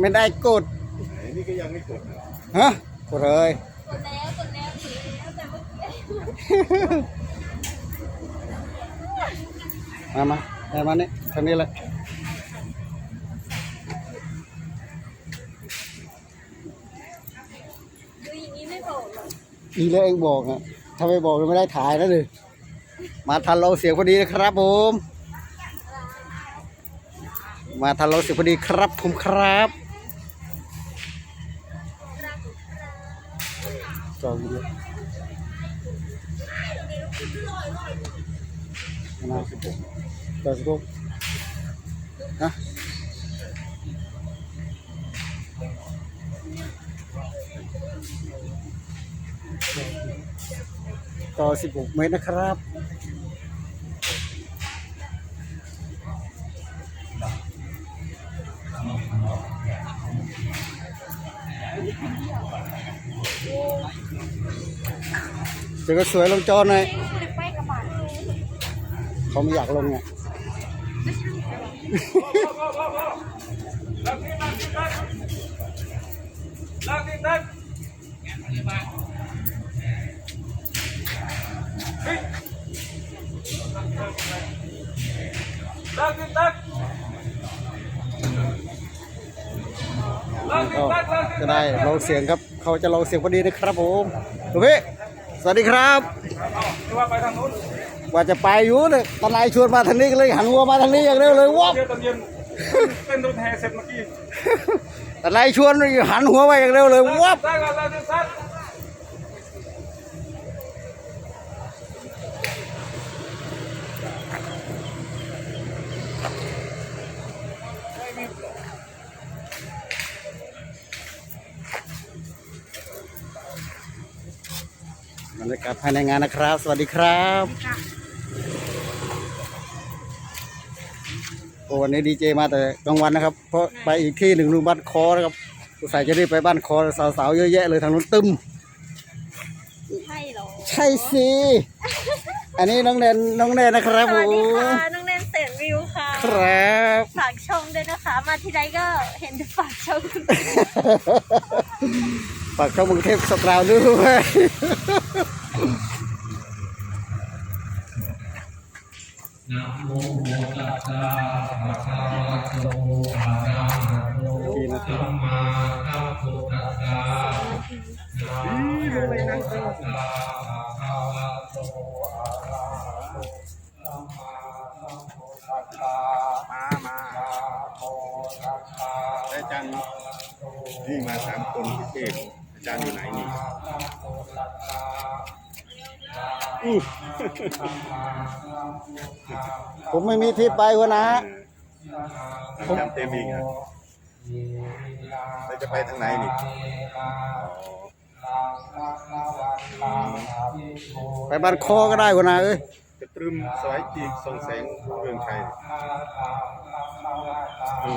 ไม่ได้กดไหนนี่ก็ยังไม่กดนะฮะกดเลยกดแล้วกดแล้วถือแล้วแต่เมื่อกี้มามาได้มานี่ทางนี้เลยดูอย่างนี้ไม่บอกหรอกอีแล้วเองบอกอะถ้าไม่บอกไม่ได้ถ่ายแล้วดิมาทันเราเสียงพอดีนะครับผม มาทันเราเสียงพอดีครับผมครับ จองเยอะนาสิบหกจองสิบหกนะต่อสิบหกเมตรนะครับ เจะก็สวยลงจอหน่อยเขาไม่อยากลงไงก็จะได้ลองเสียงครับ เขาจะลองเสียงพอดีนะครับผมหลวพี่ สวัสดีครับ ว่าไปทางนู้นว่าจะไปอยู่เนี่ยตอนนายชวนมาทางนี้ก็เลยหันหัวมาทางนี้อย่างเร็วเลยวับเที่ยวตอนเย็นเต้นรถแห่เสร็จเมื่อกี้ตอนนายชวนหันหัวมาอย่างเร็วเลยวับ ได้ก่อนได้ที่ซัด บรรยากาศภายในงานนะครับ สวัสดีครับโอ้วันนี้ดีเจมาแต่กลางวันนะครับ เพราะไปอีกที่หนึ่งลุงบ้านคอนะครับอุตส่าห์จะได้ไปบ้านคอสาวๆเยอะแยะเลยทางนู้นตึมใช่เหรอใช่สิอันนี้น้องแนนน้องแนนนะครับสผวัสดีมค่ะน้องแนนเสนวิวค่ะครับฝากช่องด้วยนะคะ มาที่ใดก็เห็นแต่ฝากช่องฝากช่องกรุงเทพสกราวด้วย นะโมตัสสะภะคะวะโต อะระหะโตสัมมาสัมพุทธัสสะนะโมตัสสะภะคะวะโตอะระหะโตสัมมาสัมพุทธัสสะมามานะโมตัสสะอาจารย์นี่มาสามคนพิเศษอาจารย์อยู่ไหนนี่ ผมไม่มีที่ไปวะนะอาจารย์เต็มอีกอะเราจะไปทางไหนนี่อ๋อไปบ้านคอก็ได้วะนะเอ้ยจะตรึมสวายจีกทรงแสงเรืองชัยอืม